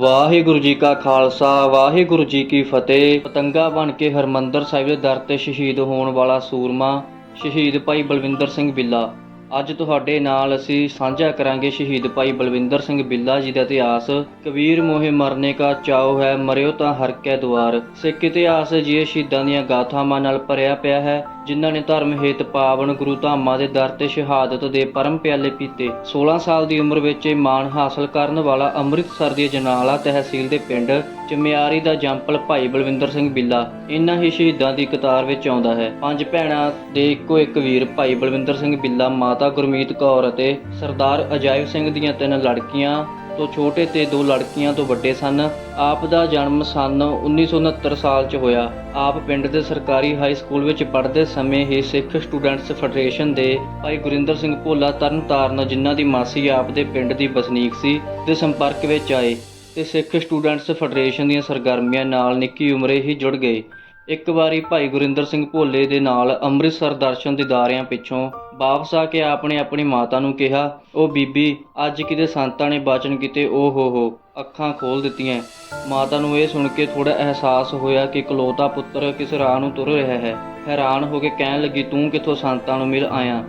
ਵਾਹਿਗੁਰੂ ਜੀ ਕਾ ਖਾਲਸਾ, ਵਾਹਿਗੁਰੂ ਜੀ ਕੀ ਫਤਿਹ। ਪਤੰਗਾ ਬਣ ਕੇ ਹਰਮੰਦਰ ਸਾਹਿਬ ਦੇ ਦਰ ਤੇ ਸ਼ਹੀਦ ਹੋਣ ਵਾਲਾ ਸੂਰਮਾ, ਸ਼ਹੀਦ ਭਾਈ ਬਲਵਿੰਦਰ ਸਿੰਘ ਬਿੱਲਾ। ਅੱਜ ਤੁਹਾਡੇ ਨਾਲ ਅਸੀਂ ਸਾਂਝਾ ਕਰਾਂਗੇ ਸ਼ਹੀਦ ਭਾਈ ਬਲਵਿੰਦਰ ਸਿੰਘ ਬਿੱਲਾ ਜੀ ਦਾ ਇਤਿਹਾਸ। ਕਬੀਰ ਮੋਹੇ ਮਰਨੇ ਕਾ ਚਾਉ ਹੈ, ਮਰਿਓ ਤਾਂ ਹਰ ਕੈ ਦੁਆਰ। ਸਿੱਖ ਇਤਿਹਾਸ ਜੀ ਸ਼ਹੀਦਾਂ ਦੀਆਂ ਗਾਥਾਵਾਂ ਨਾਲ ਭਰਿਆ ਪਿਆ ਹੈ। ਜਿਨ੍ਹਾਂ ਨੇ ਧਰਮ ਹੇਤ ਪਾਵਨ ਗੁਰੂ ਧਾਮਾਂ ਦੇ ਦਰ ਤੇ ਸ਼ਹਾਦਤ ਦੇ ਪਰਮ ਪਿਆਲੇ ਪੀਤੇ 16 ਸਾਲ ਦੀ ਉਮਰ ਵਿੱਚ ਇਹ ਮਾਣ ਹਾਸਲ ਕਰਨ ਵਾਲਾ ਅੰਮ੍ਰਿਤਸਰ ਦੀ ਜਨਾਲਾ ਤਹਿਸੀਲ ਦੇ ਪਿੰਡ ਚਮਿਆਰੀ ਦਾ ਜੰਪਲ ਭਾਈ ਬਲਵਿੰਦਰ ਸਿੰਘ ਬਿੱਲਾ ਇਨ੍ਹਾਂ ਹੀ ਸ਼ਹੀਦਾਂ ਦੀ ਕਤਾਰ ਵਿੱਚ ਆਉਂਦਾ ਹੈ। ਪੰਜ ਭੈਣਾਂ ਦੇ ਇੱਕੋ ਇੱਕ ਵੀਰ ਭਾਈ ਬਲਵਿੰਦਰ ਸਿੰਘ ਬਿੱਲਾ, ਮਾਤਾ ਗੁਰਮੀਤ ਕੌਰ ਅਤੇ ਸਰਦਾਰ ਅਜਾਇਬ ਸਿੰਘ ਦੀਆਂ ਤਿੰਨ ਲੜਕੀਆਂ ਤੋਂ ਛੋਟੇ ਤੇ ਦੋ ਲੜਕੀਆਂ ਤੋਂ ਵੱਡੇ ਸਨ। ਆਪ ਦਾ ਜਨਮ ਸਨ 1969 ਸਾਲ 'ਚ ਹੋਇਆ। ਆਪ ਪਿੰਡ ਦੇ ਸਰਕਾਰੀ ਹਾਈ ਸਕੂਲ ਵਿੱਚ ਪੜ੍ਹਦੇ ਸਮੇਂ ਹੀ ਸਿੱਖ ਸਟੂਡੈਂਟਸ ਫੈਡਰੇਸ਼ਨ ਦੇ ਭਾਈ ਗੁਰਿੰਦਰ ਸਿੰਘ ਭੋਲਾ ਤਰਨਤਾਰਨ, ਜਿਨ੍ਹਾਂ ਦੀ ਮਾਸੀ ਆਪ ਦੇ ਪਿੰਡ ਦੀ ਵਸਨੀਕ ਸੀ, ਦੇ ਸੰਪਰਕ ਵਿੱਚ ਆਏ ਤੇ ਸਿੱਖ ਸਟੂਡੈਂਟਸ ਫੈਡਰੇਸ਼ਨ ਦੀਆਂ ਸਰਗਰਮੀਆਂ ਨਾਲ ਨਿੱਕੀ ਉਮਰੇ ਹੀ ਜੁੜ ਗਏ। ਇੱਕ ਵਾਰੀ ਭਾਈ ਗੁਰਿੰਦਰ ਸਿੰਘ ਭੋਲੇ ਦੇ ਨਾਲ ਅੰਮ੍ਰਿਤਸਰ ਦਰਸ਼ਨ ਦਿਦਾਰਿਆਂ ਪਿੱਛੋਂ ਵਾਪਸ ਆ ਕੇ ਆਪ ਨੇ ਆਪਣੀ ਮਾਤਾ ਨੂੰ ਕਿਹਾ ਉਹ ਬੀਬੀ, ਅੱਜ ਕਿਤੇ ਸੰਤਾਂ ਨੇ ਬਾਚਨ ਕੀਤੇ, ਓ ਹੋ ਹੋ, ਅੱਖਾਂ ਖੋਲ ਦਿੱਤੀਆਂ। ਮਾਤਾ ਨੂੰ ਇਹ ਸੁਣ ਕੇ ਥੋੜਾ ਅਹਿਸਾਸ ਹੋਇਆ ਕਿ ਇਕਲੌਤਾ ਪੁੱਤਰ ਕਿਸ ਰਾਹ ਨੂੰ ਤੁਰ ਰਿਹਾ ਹੈ। ਹੈਰਾਨ ਹੋ ਕੇ ਕਹਿਣ ਲੱਗੀ, ਤੂੰ ਕਿੱਥੋਂ ਸੰਤਾਂ ਨੂੰ ਮਿਲ ਆਇਆ?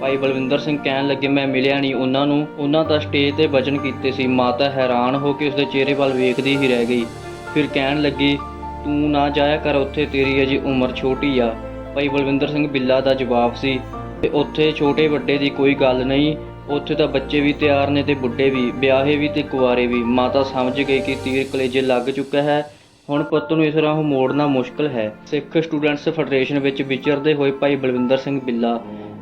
ਭਾਈ ਬਲਵਿੰਦਰ ਸਿੰਘ ਕਹਿਣ ਲੱਗੇ, ਮੈਂ ਮਿਲਿਆ ਨਹੀਂ, ਉਹਨਾਂ ਨੂੰ, ਉਹਨਾਂ ਤਾਂ ਸਟੇਜ ਤੇ ਬਚਨ ਕੀਤੇ ਸੀ। ਮਾਤਾ ਹੈਰਾਨ ਹੋ ਕੇ ਉਸਦੇ ਚਿਹਰੇ ਵੱਲ ਵੇਖਦੀ ਹੀ ਰਹਿ ਗਈ। ਫਿਰ ਕਹਿਣ ਲੱਗੀ, ਤੂੰ ਨਾ ਜਾਇਆ ਕਰ, ਉੱਥੇ ਤੇਰੀ ਅਜੇ ਉਮਰ ਛੋਟੀ ਆ। ਭਾਈ ਬਲਵਿੰਦਰ ਸਿੰਘ ਬਿੱਲਾ ਦਾ ਜਵਾਬ ਸੀ ਤੇ ਉੱਥੇ ਛੋਟੇ ਵੱਡੇ ਦੀ ਕੋਈ ਗੱਲ ਨਹੀਂ। ਉੱਥੇ ਤਾਂ ਬੱਚੇ ਵੀ ਤਿਆਰ ਨੇ ਤੇ ਬੁੱਢੇ ਵੀ, ਵਿਆਹੇ ਵੀ ਤੇ ਕੁਆਰੇ ਵੀ। ਮਾਤਾ ਸਮਝ ਗਈ ਕਿ ਤੀਰ ਕਲੇਜੇ ਲੱਗ ਚੁੱਕਾ ਹੈ। ਹੁਣ ਪੁੱਤ ਨੂੰ ਇਸ ਰਾਹ ਮੋੜਨਾ ਮੁਸ਼ਕਲ ਹੈ। ਸਿੱਖ ਸਟੂਡੈਂਟਸ ਫੈਡਰੇਸ਼ਨ ਵਿੱਚ ਵਿਚਰਦੇ ਹੋਏ ਭਾਈ ਬਲਵਿੰਦਰ ਸਿੰਘ ਬਿੱਲਾ,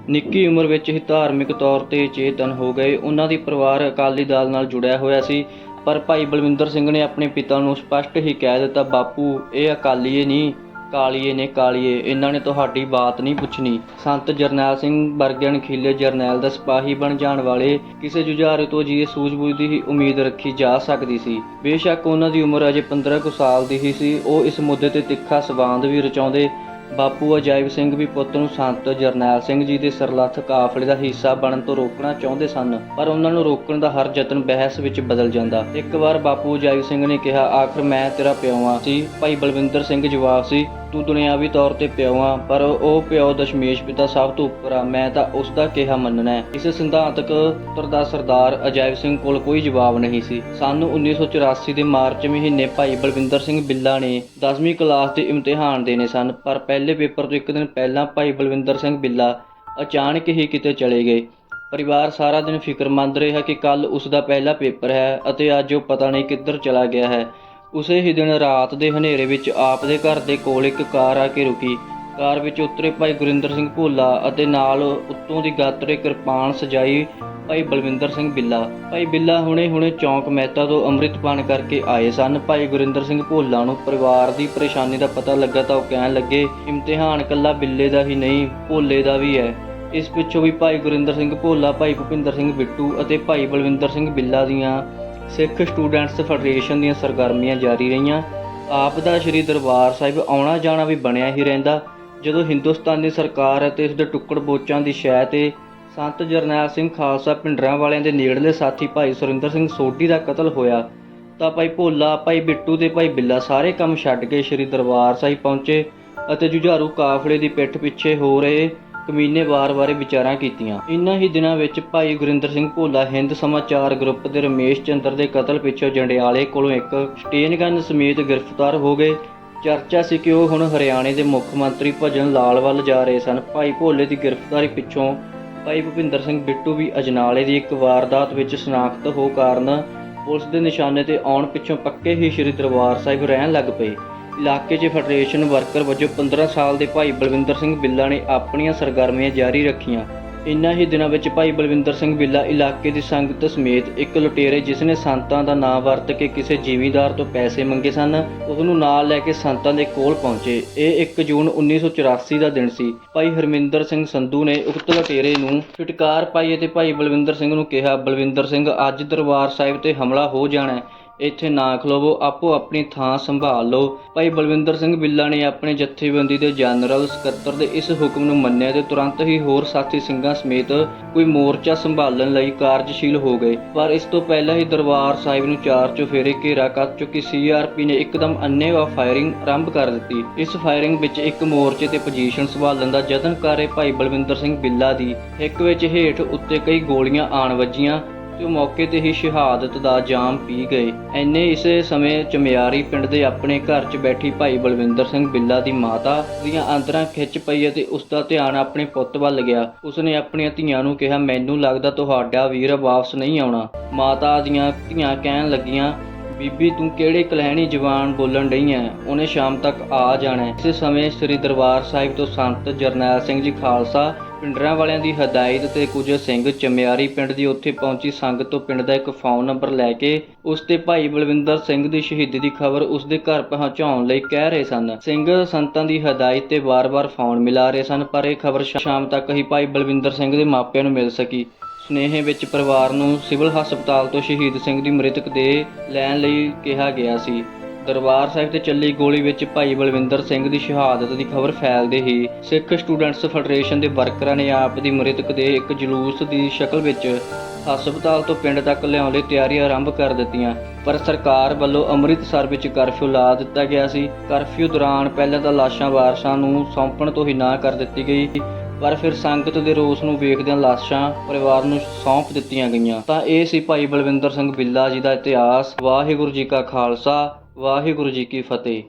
ਨਿੱਕੀ ਉਮਰ ਵਿੱਚ ਹੀ ਧਾਰਮਿਕ ਤੌਰ ਤੇ ਚੇਤਨ ਹੋ ਗਏ। ਉਹਨਾਂ ਦੀ ਪਰਿਵਾਰ ਅਕਾਲੀ ਦਲ ਨਾਲ ਜੁੜਿਆ ਹੋਇਆ ਸੀ। ਪਰ ਭਾਈ ਬਲਵਿੰਦਰ ਸਿੰਘ ਨੇ ਆਪਣੇ ਪਿਤਾ ਨੂੰ ਸਪਸ਼ਟ ਹੀ ਕਹਿ ਦਿੱਤਾ, ਬਾਪੂ, ਇਹ ਅਕਾਲੀਏ ਨਹੀਂ ਕਾਲੀਏ ਨੇ ਕਾਲੀਏ, ਇਹਨਾਂ ਨੇ ਤੁਹਾਡੀ ਬਾਤ ਨਹੀਂ ਪੁੱਛਣੀ। ਸੰਤ ਜਰਨੈਲ ਸਿੰਘ ਵਰਗੇ ਅਣਖੀਲੇ ਜਰਨੈਲ ਦਾ ਸਿਪਾਹੀ ਬਣ ਜਾਣ ਵਾਲੇ ਕਿਸੇ ਜੁਝਾਰੂ ਤੋਂ ਜੀ ਸੂਝ-ਬੂਝ ਦੀ ਹੀ ਉਮੀਦ ਰੱਖੀ ਜਾ ਸਕਦੀ ਸੀ। ਬੇਸ਼ੱਕ ਉਹਨਾਂ ਦੀ ਉਮਰ ਅਜੇ 15 ਕੁ ਸਾਲ ਦੀ ਹੀ ਸੀ। ਉਹ ਇਸ ਮੁੱਦੇ ਤੇ ਤਿੱਖਾ ਸਵਾਂਦ ਵੀ ਰਚਾਉਂਦੇ। ਬਾਪੂ ਅਜਾਇਬ ਸਿੰਘ ਵੀ ਪੁੱਤ ਨੂੰ ਸੰਤ ਜਰਨੈਲ ਸਿੰਘ ਜੀ ਦੇ ਸਰਲੱਥ ਕਾਫਲੇ ਦਾ ਹਿੱਸਾ ਬਣਨ ਤੋਂ ਰੋਕਣਾ ਚਾਹੁੰਦੇ ਸਨ, ਪਰ ਉਹਨਾਂ ਨੂੰ ਰੋਕਣ ਦਾ ਹਰ ਯਤਨ ਬਹਿਸ ਵਿੱਚ ਬਦਲ ਜਾਂਦਾ। ਇੱਕ ਵਾਰ ਬਾਪੂ ਅਜਾਇਬ ਸਿੰਘ ਨੇ ਕਿਹਾ, ਆਖਰ ਮੈਂ ਤੇਰਾ ਪਿਓ ਆ ਸੀ, ਭਾਈ ਬਲਵਿੰਦਰ ਸਿੰਘ ਜਵਾਬ ਸੀ। ਤੂੰ ਦੁਨਿਆਵੀ ਤੌਰ ਤੇ ਪਿਓ ਆ ਪਰ ਉਹ ਪਿਓ ਦਸ਼ਮੇਸ਼ ਪਿਤਾ ਸਭ ਤੋਂ ਉੱਪਰ ਆ। ਮੈਂ ਤਾਂ ਉਸ ਦਾ ਕਿਹਾ ਮੰਨਣਾ ਹੈ। ਇਸ ਸਿਧਾਂਤਕ ਉੱਤਰ ਦਾ ਸਰਦਾਰ ਅਜਾਇਬ ਸਿੰਘ ਕੋਲ ਕੋਈ ਜਵਾਬ ਨਹੀਂ ਸੀ। ਸਨ 1984 ਦੇ ਮਾਰਚ ਮਹੀਨੇ ਭਾਈ ਬਲਵਿੰਦਰ ਸਿੰਘ ਬਿੱਲਾ ਨੇ 10ਵੀਂ ਕਲਾਸ ਦੇ ਇਮਤਿਹਾਨ ਦੇਣੇ ਸਨ, ਪਰ ਪਹਿਲੇ ਪੇਪਰ ਤੋਂ ਇੱਕ ਦਿਨ ਪਹਿਲਾਂ ਭਾਈ ਬਲਵਿੰਦਰ ਸਿੰਘ ਬਿੱਲਾ ਅਚਾਨਕ ਹੀ ਕਿਤੇ ਚਲੇ ਗਏ। ਪਰਿਵਾਰ ਸਾਰਾ ਦਿਨ ਫਿਕਰਮੰਦ ਰਿਹਾ ਕਿ ਕੱਲ ਉਸ ਦਾ ਪਹਿਲਾ ਪੇਪਰ ਹੈ ਅਤੇ ਅੱਜ ਉਹ ਪਤਾ ਨਹੀਂ ਕਿੱਧਰ ਚਲਾ ਗਿਆ ਹੈ। ਉਸੇ ਹੀ ਦਿਨ ਰਾਤ ਦੇ ਹਨੇਰੇ ਵਿੱਚ ਆਪ ਦੇ ਘਰ ਦੇ ਕੋਲ ਇੱਕ ਕਾਰ ਆ ਕੇ ਰੁਕੀ। ਕਾਰ ਵਿੱਚ ਉਤਰੇ ਭਾਈ ਗੁਰਿੰਦਰ ਸਿੰਘ ਭੋਲਾ ਅਤੇ ਨਾਲ ਉੱਤੋਂ ਦੀ ਗਾਤਰੇ ਕਿਰਪਾਨ ਸਜਾਈ ਭਾਈ ਬਲਵਿੰਦਰ ਸਿੰਘ ਬਿੱਲਾ। ਭਾਈ ਬਿੱਲਾ ਹੁਣੇ-ਹੁਣੇ ਚੌਂਕ ਮਹਿਤਾ ਤੋਂ ਅੰਮ੍ਰਿਤਪਾਨ ਕਰਕੇ ਆਏ ਸਨ। ਭਾਈ ਗੁਰਿੰਦਰ ਸਿੰਘ ਭੋਲਾ ਨੂੰ ਪਰਿਵਾਰ ਦੀ ਪਰੇਸ਼ਾਨੀ ਦਾ ਪਤਾ ਲੱਗਾ ਤਾਂ ਉਹ ਕਹਿਣ ਲੱਗੇ, ਇਮਤਿਹਾਨ ਕੱਲਾ ਬਿੱਲੇ ਦਾ ਹੀ ਨਹੀਂ, ਭੋਲੇ ਦਾ ਵੀ ਹੈ। ਇਸ ਪਿੱਛੋਂ ਵੀ ਭਾਈ ਗੁਰਿੰਦਰ ਸਿੰਘ ਭੋਲਾ, ਭਾਈ ਭੁਪਿੰਦਰ ਸਿੰਘ ਬਿੱਟੂ ਅਤੇ ਭਾਈ ਬਲਵਿੰਦਰ ਸਿੰਘ ਬਿੱਲਾ ਦੀਆਂ ਸਿੱਖ ਸਟੂਡੈਂਟਸ ਫੈਡਰੇਸ਼ਨ ਦੀਆਂ ਸਰਗਰਮੀਆਂ ਜਾਰੀ ਰਹੀਆਂ। ਆਪ ਦਾ ਸ੍ਰੀ ਦਰਬਾਰ ਸਾਹਿਬ ਆਉਣਾ ਜਾਣਾ ਵੀ ਬਣਿਆ ਹੀ ਰਹਿੰਦਾ। ਜਦੋਂ ਹਿੰਦੁਸਤਾਨੀ ਸਰਕਾਰ ਅਤੇ ਉਸ ਦੇ ਟੁੱਕੜ ਬੋਚਾਂ ਦੀ ਸ਼ੈ ਤੇ ਸੰਤ ਜਰਨੈਲ ਸਿੰਘ ਖਾਲਸਾ ਪਿੰਡਰਾਂ ਵਾਲਿਆਂ ਦੇ ਨੇੜਲੇ ਸਾਥੀ ਭਾਈ ਸੁਰਿੰਦਰ ਸਿੰਘ ਸੋਢੀ ਦਾ ਕਤਲ ਹੋਇਆ, ਤਾਂ ਭਾਈ ਭੋਲਾ, ਭਾਈ ਬਿੱਟੂ ਤੇ ਭਾਈ ਬਿੱਲਾ ਸਾਰੇ ਕੰਮ ਛੱਡ ਕੇ ਸ੍ਰੀ ਦਰਬਾਰ ਸਾਹਿਬ ਪਹੁੰਚੇ ਅਤੇ ਜੁਝਾਰੂ ਕਾਫਲੇ ਦੀ ਪਿੱਠ ਪਿੱਛੇ ਹੋ ਰਹੇ। ਕਮੀਨੇ ਵਾਰ ਬਾਰੇ ਵਿਚਾਰਾਂ ਕੀਤੀਆਂ। ਇਨ੍ਹਾਂ ਹੀ ਦਿਨਾਂ ਵਿੱਚ ਭਾਈ ਗੁਰਿੰਦਰ ਸਿੰਘ ਭੋਲਾ ਹਿੰਦ ਸਮਾਚਾਰ ਗਰੁੱਪ ਦੇ ਰਮੇਸ਼ ਚੰਦਰ ਦੇ ਕਤਲ ਪਿੱਛੋਂ ਜੰਡਿਆਲੇ ਕੋਲੋਂ ਇੱਕ ਸਟੇਨਗਨ ਸਮੇਤ ਗ੍ਰਿਫਤਾਰ ਹੋ ਗਏ। ਚਰਚਾ ਸੀ ਕਿ ਉਹ ਹੁਣ ਹਰਿਆਣੇ ਦੇ ਮੁੱਖ ਮੰਤਰੀ ਭਜਨ ਲਾਲ ਵੱਲ ਜਾ ਰਹੇ ਸਨ। ਭਾਈ ਭੋਲੇ ਦੀ ਗ੍ਰਿਫਤਾਰੀ ਪਿੱਛੋਂ ਭਾਈ ਭੁਪਿੰਦਰ ਸਿੰਘ ਬਿੱਟੂ ਵੀ ਅਜਨਾਲੇ ਦੀ ਇੱਕ ਵਾਰਦਾਤ ਵਿੱਚ ਸ਼ਨਾਖਤ ਹੋ ਕਾਰਨ ਪੁਲਿਸ ਦੇ ਨਿਸ਼ਾਨੇ ਤੇ ਆਉਣ ਪਿੱਛੋਂ ਪੱਕੇ ਹੀ ਸ੍ਰੀ ਦਰਬਾਰ ਸਾਹਿਬ ਰਹਿਣ ਲੱਗ ਪਏ। ਇਲਾਕੇ 'ਚ ਫੈਡਰੇਸ਼ਨ ਵਰਕਰ ਵਜੋਂ 15 ਸਾਲ ਦੇ ਭਾਈ ਬਲਵਿੰਦਰ ਸਿੰਘ ਬਿੱਲਾ ਨੇ ਆਪਣੀਆਂ ਸਰਗਰਮੀਆਂ ਜਾਰੀ ਰੱਖੀਆਂ। ਇਨ੍ਹਾਂ ਹੀ ਦਿਨਾਂ ਵਿੱਚ ਭਾਈ ਬਲਵਿੰਦਰ ਸਿੰਘ ਬਿੱਲਾ ਇਲਾਕੇ ਦੀ ਸੰਗਤ ਸਮੇਤ ਇੱਕ ਲੁਟੇਰੇ ਜਿਸ ਨੇ ਸੰਤਾਂ ਦਾ ਨਾਂ ਵਰਤ ਕੇ ਕਿਸੇ ਜ਼ਿਮੀਂਦਾਰ ਤੋਂ ਪੈਸੇ ਮੰਗੇ ਸਨ, ਉਸ ਨੂੰ ਨਾਲ ਲੈ ਕੇ ਸੰਤਾਂ ਦੇ ਕੋਲ ਪਹੁੰਚੇ। ਇਹ 1 ਜੂਨ 1984 ਦਾ ਦਿਨ ਸੀ। ਭਾਈ ਹਰਮਿੰਦਰ ਸਿੰਘ ਸੰਧੂ ਨੇ ਉਕਤ ਲੁਟੇਰੇ ਨੂੰ ਛੁਟਕਾਰ ਪਾਈ ਅਤੇ ਭਾਈ ਬਲਵਿੰਦਰ ਸਿੰਘ ਨੂੰ ਕਿਹਾ, ਬਲਵਿੰਦਰ ਸਿੰਘ, ਅੱਜ ਦਰਬਾਰ ਸਾਹਿਬ ਤੇ ਹਮਲਾ ਹੋ ਜਾਣਾ ਇੱਥੇ ਨਾ ਖਲੋਵੋ, ਆਪੋ ਆਪਣੀ ਥਾਂ ਸੰਭਾਲ ਲਓ। ਭਾਈ ਬਲਵਿੰਦਰ ਸਿੰਘ ਬਿੱਲਾ ਨੇ ਆਪਣੇ ਜਥੇਬੰਦੀ ਦੇ ਜਨਰਲ, ਸਕੱਤਰ ਦੇ ਇਸ ਹੁਕਮ ਨੂੰ ਮੰਨਿਆ ਤੇ ਤੁਰੰਤ ਹੀ ਹੋਰ ਸਾਥੀ ਸਿੰਘਾਂ ਸਮੇਤ ਕੋਈ ਮੋਰਚਾ ਸੰਭਾਲਣ ਲਈ ਕਾਰਜਸ਼ੀਲ ਹੋ ਗਏ। ਪਰ ਇਸ ਤੋਂ ਪਹਿਲਾਂ ਹੀ ਦਰਬਾਰ ਸਾਹਿਬ ਨੂੰ ਚਾਰ ਚੁਫੇਰੇ ਘੇਰਾ ਕਰ ਚੁੱਕੀ ਸੀਆਰਪੀ ਨੇ ਇੱਕਦਮ ਅੰਨ੍ਹੇਵਾਹ ਫਾਇਰਿੰਗ ਆਰੰਭ ਕਰ ਦਿੱਤੀ। ਇਸ ਫਾਇਰਿੰਗ ਵਿੱਚ ਇੱਕ ਮੋਰਚੇ ਤੇ ਪੋਜੀਸ਼ਨ ਸੰਭਾਲਣ ਦਾ ਯਤਨ ਕਰ ਰਹੇ ਭਾਈ ਬਲਵਿੰਦਰ ਸਿੰਘ ਬਿੱਲਾ ਦੀ ਇੱਕ ਵਿੱਚ ਹੇਠ ਉੱਤੇ ਕਈ ਗੋਲੀਆਂ ਆਣ ਵੱਜੀਆਂ। ਤੇ ਮੌਕੇ ਤੇ ਹੀ ਸ਼ਹਾਦਤ ਦਾ ਜਾਮ ਪੀ ਗਏ। ਐਨੇ ਇਸੇ ਸਮੇਂ ਚਮਿਆਰੀ ਪਿੰਡ ਦੇ ਆਪਣੇ ਘਰ 'ਚ ਬੈਠੀ ਭਾਈ ਬਲਵਿੰਦਰ ਸਿੰਘ ਬਿੱਲਾ ਦੀ ਮਾਤਾ ਦੀਆਂ ਆਂਦਰਾਂ ਖਿੱਚ ਪਈ ਅਤੇ ਉਸ ਦਾ ਧਿਆਨ ਆਪਣੇ ਪੁੱਤ ਵੱਲ ਗਿਆ। ਉਸਨੇ ਆਪਣੀਆਂ ਧੀਆਂ ਨੂੰ ਕਿਹਾ, ਮੈਨੂੰ ਲੱਗਦਾ ਤੁਹਾਡਾ ਵੀਰ ਵਾਪਸ ਨਹੀਂ ਆਉਣਾ। ਮਾਤਾ ਦੀਆਂ ਧੀਆਂ ਕਹਿਣ ਲੱਗੀਆਂ, ਬੀਬੀ, ਤੂੰ ਕਿਹੜੇ ਕਲਹਿਣੀ ਜਵਾਨ ਬੋਲਣ ਡਈ ਐ? ਉਹਨੇ ਸ਼ਾਮ ਤੱਕ ਆ ਜਾਣਾ ਇਸੇ ਸਮੇਂ ਸ੍ਰੀ ਦਰਬਾਰ ਸਾਹਿਬ ਤੋਂ ਸੰਤ ਜਰਨੈਲ ਸਿੰਘ ਜੀ ਖਾਲਸਾ ਪਿੰਡਰਾਂ ਵਾਲਿਆਂ ਦੀ ਹਦਾਇਤ ਤੇ ਕੁਝ ਸਿੰਘ ਚਮਿਆਰੀ ਪਿੰਡ ਦੀ ਉੱਥੇ ਪਹੁੰਚੀ ਸੰਗਤ ਤੋਂ ਪਿੰਡ ਦਾ ਇੱਕ ਫੋਨ ਨੰਬਰ ਲੈ ਕੇ ਉਸ ਤੇ ਭਾਈ ਬਲਵਿੰਦਰ ਸਿੰਘ ਦੀ ਸ਼ਹੀਦੀ ਦੀ ਖਬਰ ਉਸ ਦੇ ਘਰ ਪਹੁੰਚਾਉਣ ਲਈ ਕਹਿ ਰਹੇ ਸਨ। ਸਿੰਘ ਸੰਤਾਂ ਦੀ ਹਦਾਇਤ ਤੇ ਵਾਰ-ਵਾਰ ਫੋਨ ਮਿਲਾ ਰਹੇ ਸਨ, ਪਰ ਇਹ ਖਬਰ ਸ਼ਾਮ ਤੱਕ ਹੀ ਭਾਈ ਬਲਵਿੰਦਰ ਸਿੰਘ ਦੇ ਮਾਪਿਆਂ ਨੂੰ ਮਿਲ ਸਕੀ। ਸੁਨੇਹੇ ਵਿੱਚ ਪਰਿਵਾਰ ਨੂੰ ਸਿਵਲ ਹਸਪਤਾਲ ਤੋਂ ਸ਼ਹੀਦ ਸਿੰਘ ਦੀ ਮ੍ਰਿਤਕ ਦੇ ਲੈਣ ਲਈ ਕਿਹਾ ਗਿਆ ਸੀ। ਦਰਬਾਰ ਸਾਹਿਬ ਤੇ ਚੱਲੀ ਗੋਲੀ ਵਿੱਚ ਭਾਈ ਬਲਵਿੰਦਰ ਸਿੰਘ ਦੀ ਸ਼ਹਾਦਤ ਦੀ ਖਬਰ ਫੈਲਦੇ ਹੀ ਸਿੱਖ ਸਟੂਡੈਂਟਸ ਫੈਡਰੇਸ਼ਨ ਦੇ ਵਰਕਰਾਂ ਨੇ ਆਪ ਦੀ ਮ੍ਰਿਤਕ ਦੇ ਇੱਕ ਜਲੂਸ ਦੀ ਸ਼ਕਲ ਵਿੱਚ ਹਸਪਤਾਲ ਤੋਂ ਪਿੰਡ ਤੱਕ ਲਿਆਉਣ ਲਈ ਤਿਆਰੀਆਂ ਆਰੰਭ ਕਰ ਦਿੱਤੀਆਂ। ਪਰ ਸਰਕਾਰ ਵੱਲੋਂ ਅੰਮ੍ਰਿਤਸਰ ਵਿੱਚ ਕਰਫਿਊ ਲਾ ਦਿੱਤਾ ਗਿਆ ਸੀ। ਕਰਫਿਊ ਦੌਰਾਨ ਪਹਿਲਾਂ ਤਾਂ ਲਾਸ਼ਾਂ ਵਾਰਸਾਂ ਨੂੰ ਸੌਂਪਣ ਤੋਂ ਹੀ ਨਾ ਕਰ ਦਿੱਤੀ ਗਈ, ਪਰ ਫਿਰ ਸੰਗਤ ਦੇ ਰੋਸ ਨੂੰ ਵੇਖਦਿਆਂ ਲਾਸ਼ਾਂ ਪਰਿਵਾਰ ਨੂੰ ਸੌਂਪ ਦਿੱਤੀਆਂ ਗਈਆਂ। ਤਾਂ ਇਹ ਸੀ ਭਾਈ ਬਲਵਿੰਦਰ ਸਿੰਘ ਬਿੱਲਾ ਜੀ ਦਾ ਇਤਿਹਾਸ। ਵਾਹਿਗੁਰੂ ਜੀ ਕਾ ਖਾਲਸਾ ਵਾਹਿਗੁਰੂ ਜੀ ਕੀ ਫਤਿਹ।